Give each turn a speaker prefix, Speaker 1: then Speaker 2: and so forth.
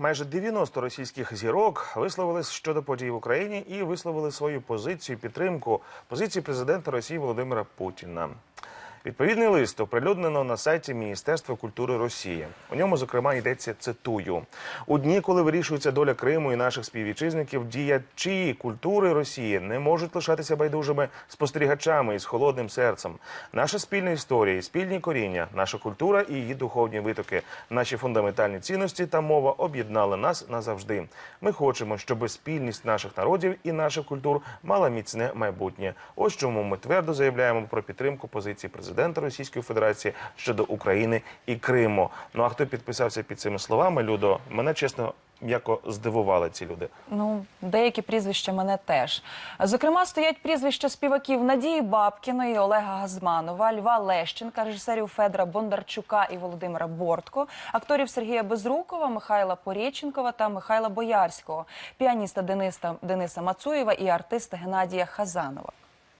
Speaker 1: Майже 90 російських зірок висловились щодо подій в Україні і висловили свою позицію підтримку позиції президента Росії Володимира Путіна. Відповідний лист оприлюднено на сайті Міністерства культури Росії. У ньому, зокрема, йдеться цитую: у дні, коли вирішується доля Криму і наших співвітчизників, діячі культури Росії не можуть лишатися байдужими спостерігачами із холодним серцем. Наша спільна історія, і спільні коріння, наша культура і її духовні витоки, наші фундаментальні цінності та мова об'єднали нас назавжди. Ми хочемо, щоб спільність наших народів і наших культур мала міцне майбутнє. Ось чому ми твердо заявляємо про підтримку позиції президента Російської Федерації щодо України і Криму. Ну а хто підписався під цими словами? Людо, мене чесно м'яко здивували ці люди.
Speaker 2: Ну, деякі прізвища мене теж. Зокрема, стоять прізвища співаків Надії Бабкіної, Олега Газманова, Льва Лещенка, режисерів Федора Бондарчука і Володимира Бортко, акторів Сергія Безрукова, Михайла Порєченкова та Михайла Боярського, піаніста Дениса, Дениса Мацуєва і артиста Геннадія Хазанова.